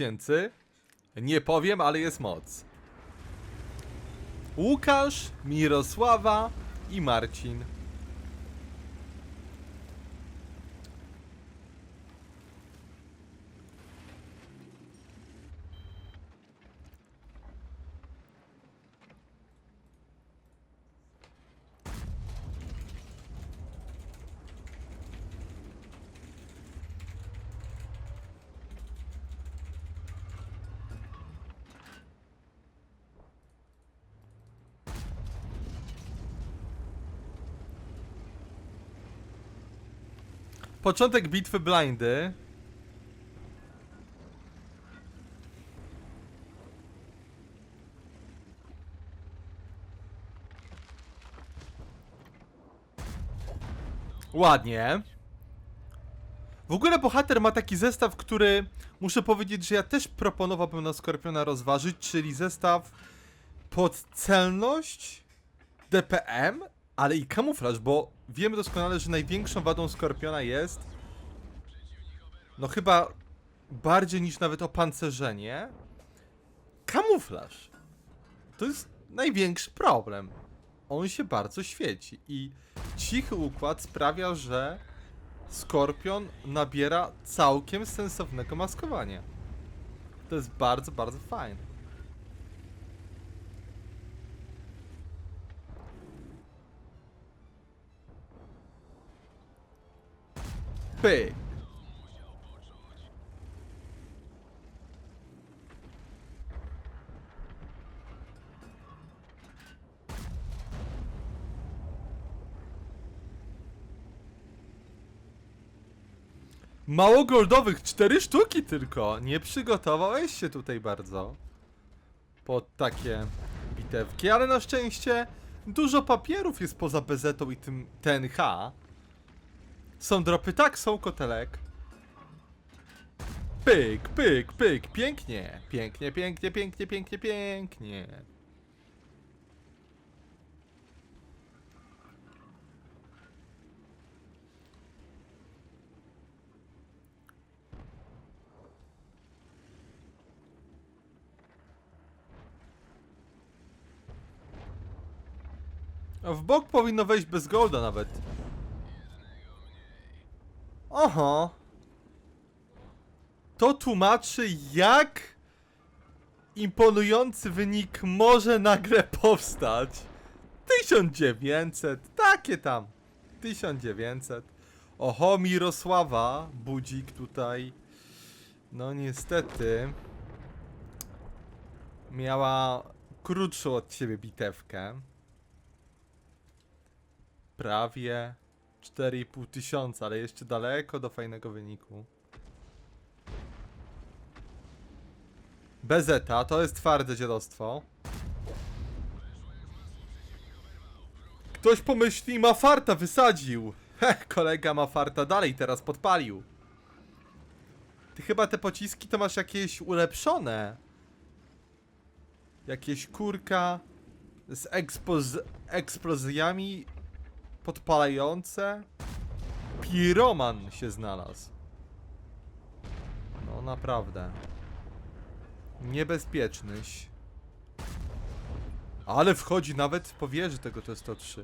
tysięcy? Nie powiem, ale jest moc. Łukasz, Mirosława i Marcin. Początek bitwy blindy. Ładnie. W ogóle bohater ma taki zestaw, który muszę powiedzieć, że ja też proponowałbym na Skorpiona rozważyć, czyli zestaw pod celność, DPM, ale i kamuflaż, bo wiemy doskonale, że największą wadą Skorpiona jest no chyba bardziej niż nawet opancerzenie kamuflaż. To jest największy problem. On się bardzo świeci i cichy układ sprawia, że Skorpion nabiera całkiem sensownego maskowania. To jest bardzo, bardzo fajne. Pyk. Mało goldowych, cztery sztuki tylko. Nie przygotowałeś się tutaj bardzo pod takie bitewki, ale na szczęście dużo papierów jest poza bezetą i tym TNH. Są dropy, tak, są kotelek. Pyk, pyk, pyk, pięknie, pięknie, pięknie, pięknie, pięknie, pięknie. W bok powinno wejść bez golda nawet. Oho. To tłumaczy jak imponujący wynik może nagle powstać. 1900, takie tam. 1900. Oho, Mirosława, budzik tutaj. No niestety. Miała krótszą od siebie bitewkę. Prawie 4,5 tysiąca, ale jeszcze daleko do fajnego wyniku. Bezeta, to jest twarde dziadostwo. Ktoś pomyśli, ma farta, wysadził. Heh, kolega ma farta, dalej teraz podpalił. Ty chyba te pociski to masz jakieś ulepszone. Jakieś kurka z ekspoz eksplozjami podpalające. Piroman się znalazł. No naprawdę. Niebezpiecznyś. Ale wchodzi nawet po wieży tego T103.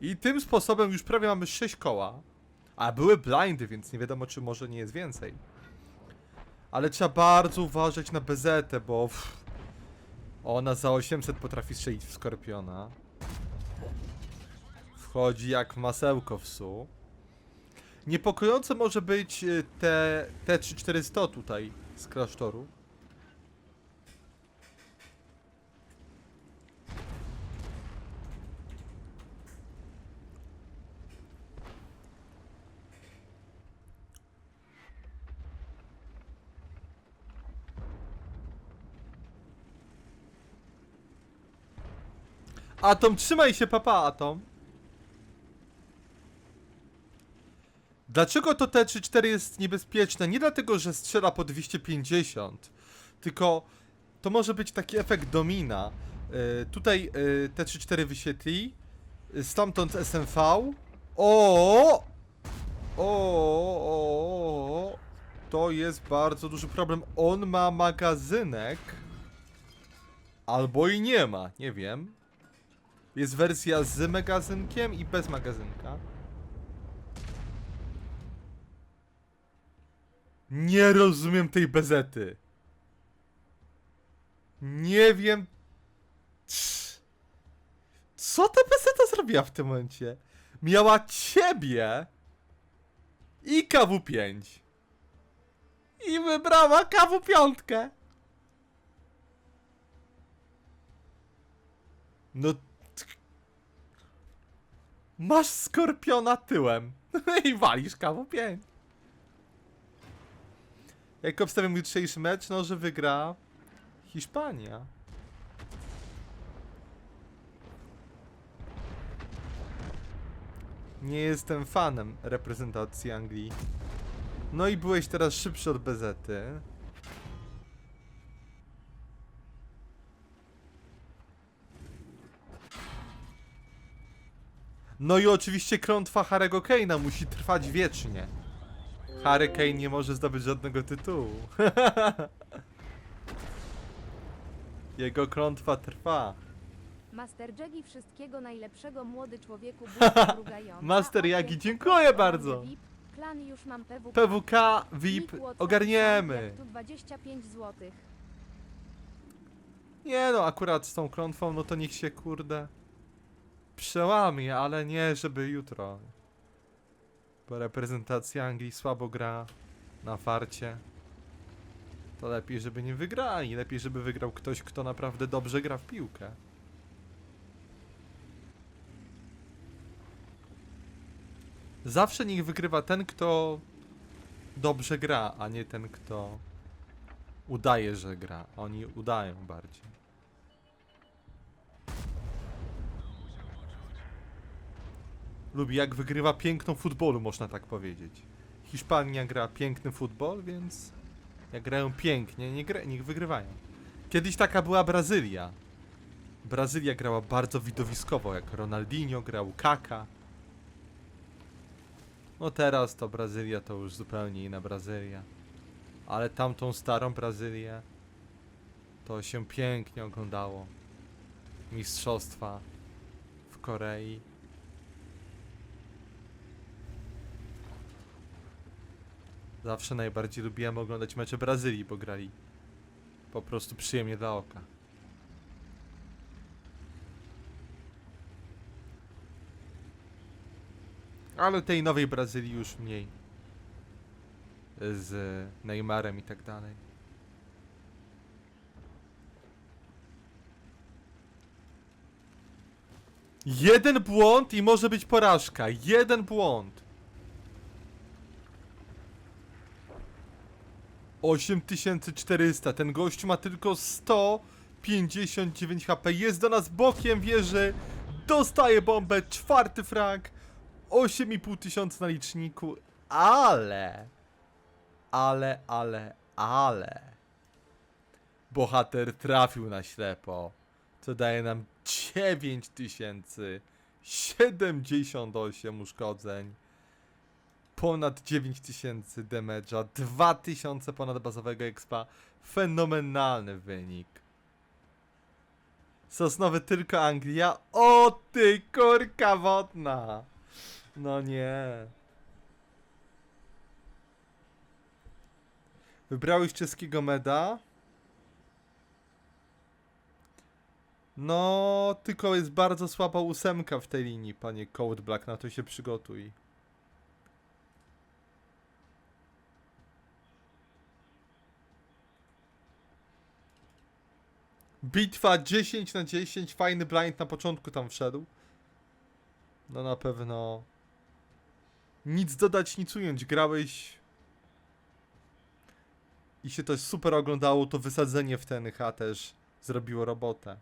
I tym sposobem już prawie mamy 6 koła. A były blindy, więc nie wiadomo czy może nie jest więcej. Ale trzeba bardzo uważać na BZ, bo pff, ona za 800 potrafi strzelić w Skorpiona. Wchodzi jak masełko w su. Niepokojące może być y, te T3400 tutaj z klasztoru. Atom, trzymaj się, papa, Atom. Dlaczego to T34 jest niebezpieczne? Nie dlatego, że strzela po 250, tylko to może być taki efekt domina. Yy, tutaj yy, T34 wyświetli, yy, stamtąd SMV. O, o. to jest bardzo duży problem. On ma magazynek. Albo i nie ma, nie wiem. Jest wersja z magazynkiem i bez magazynka. Nie rozumiem tej bezety. Nie wiem. Co ta bezeta zrobiła w tym momencie? Miała ciebie i KW5. I wybrała KW5. No. Masz skorpiona tyłem. I walisz KW5. Jak obstawiam jutrzejszy mecz, no że wygra Hiszpania. Nie jestem fanem reprezentacji Anglii. No i byłeś teraz szybszy od Bezety. No i oczywiście klątwa Harry'ego Kane'a musi trwać wiecznie. Harry Kane nie może zdobyć żadnego tytułu. Jego klątwa trwa. Master Jagi wszystkiego najlepszego młody człowieku buźka drugająca. Master Jagi, dziękuję bardzo. VIP. Klan już mam PWK. PWK, VIP, Nick Watson, ogarniemy. Tu 25 zł. Nie no, akurat z tą klątwą, no to niech się kurde przełamie, ale nie, żeby jutro. Bo reprezentacja Anglii słabo gra na farcie. To lepiej, żeby nie wygrali. Lepiej, żeby wygrał ktoś, kto naprawdę dobrze gra w piłkę. Zawsze niech wygrywa ten, kto dobrze gra, a nie ten, kto udaje, że gra. Oni udają bardziej. Lubi jak wygrywa piękną futbolu, można tak powiedzieć. Hiszpania gra piękny futbol, więc jak grają pięknie, nie gra, niech wygrywają. Kiedyś taka była Brazylia. Brazylia grała bardzo widowiskowo, jak Ronaldinho grał, Kaka. No teraz to Brazylia to już zupełnie inna Brazylia. Ale tamtą starą Brazylię to się pięknie oglądało. Mistrzostwa w Korei. Zawsze najbardziej lubiłem oglądać mecze Brazylii, bo grali po prostu przyjemnie dla oka. Ale tej nowej Brazylii już mniej. Z Neymarem i tak dalej. Jeden błąd i może być porażka. Jeden błąd. 8400. Ten gość ma tylko 159 HP. Jest do nas bokiem wieży. Dostaje bombę. Czwarty frag. 8,5 tysiąca na liczniku. Ale. Ale, ale, ale. Bohater trafił na ślepo. Co daje nam 9078 uszkodzeń. Ponad 9000 damage'a, 2000 ponad bazowego expa. Fenomenalny wynik. Sosnowy tylko Anglia. O ty kurka wodna! No nie. Wybrałeś czeskiego meda? No, tylko jest bardzo słaba ósemka w tej linii, panie Code Black, na to się przygotuj. Bitwa 10 na 10, fajny blind na początku tam wszedł. No na pewno. Nic dodać, nic ująć. Grałeś. I się to super oglądało, to wysadzenie w TNH też zrobiło robotę.